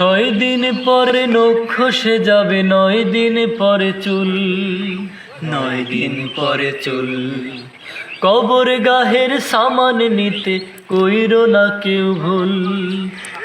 ছয় দিন পরে নক্ষ সে যাবে, নয় দিন পরে চুল, নয় দিন পরে চুল। কবর গাহের সামান নিতে কইরো না কেউ ভুল।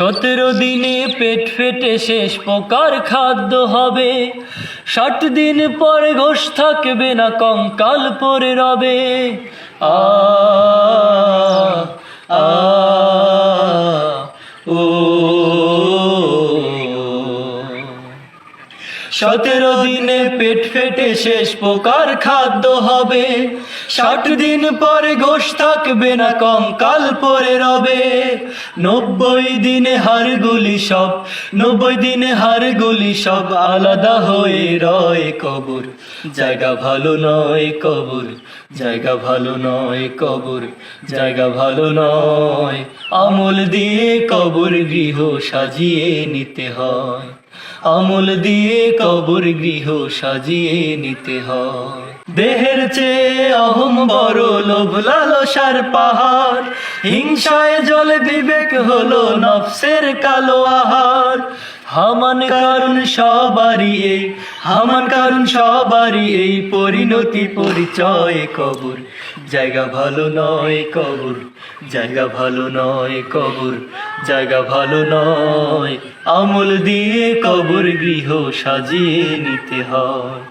সতেরো দিনে পেট ফেটে শেষ প্রকার খাদ্য হবে। ষাট দিন পরে ঘোষ থাকবে না কঙ্কাল পরে রবে। আ ও সতেরো দিনে পেট ফেটে শেষ প্রকার খাদ্য হবে। ষাট দিন পরে গোশ থাকবে না কঙ্কাল পরে রবে। নব্বই দিনে হাড়গুলি সব, নব্বই দিনে হাড়গুলি সব আলাদা হয়ে রয় কবর। জায়গা ভালো নয় কবর, জায়গা ভালো নয় কবর, জায়গা ভালো নয়। আমল দিয়ে কবর গৃহ সাজিয়ে নিতে হয়। আমল দিয়ে কবর গৃহ সাজিয়ে নিতে হয়। দেহের চেয়ে অহম বড় লোভ, লালসার পাহাড়। হিংসায় জল বিবেক হলো নফসের কালো আহার। হামান কারণ সবারই এই, হামান কারণ সবারই এই পরিণতি পরিচয় কবর। জায়গা ভালো নয় কবর, জায়গা ভালো নয় কবর, জায়গা ভালো নয়। আমল দিয়ে কবর গৃহ সাজিয়ে নিতে হয়।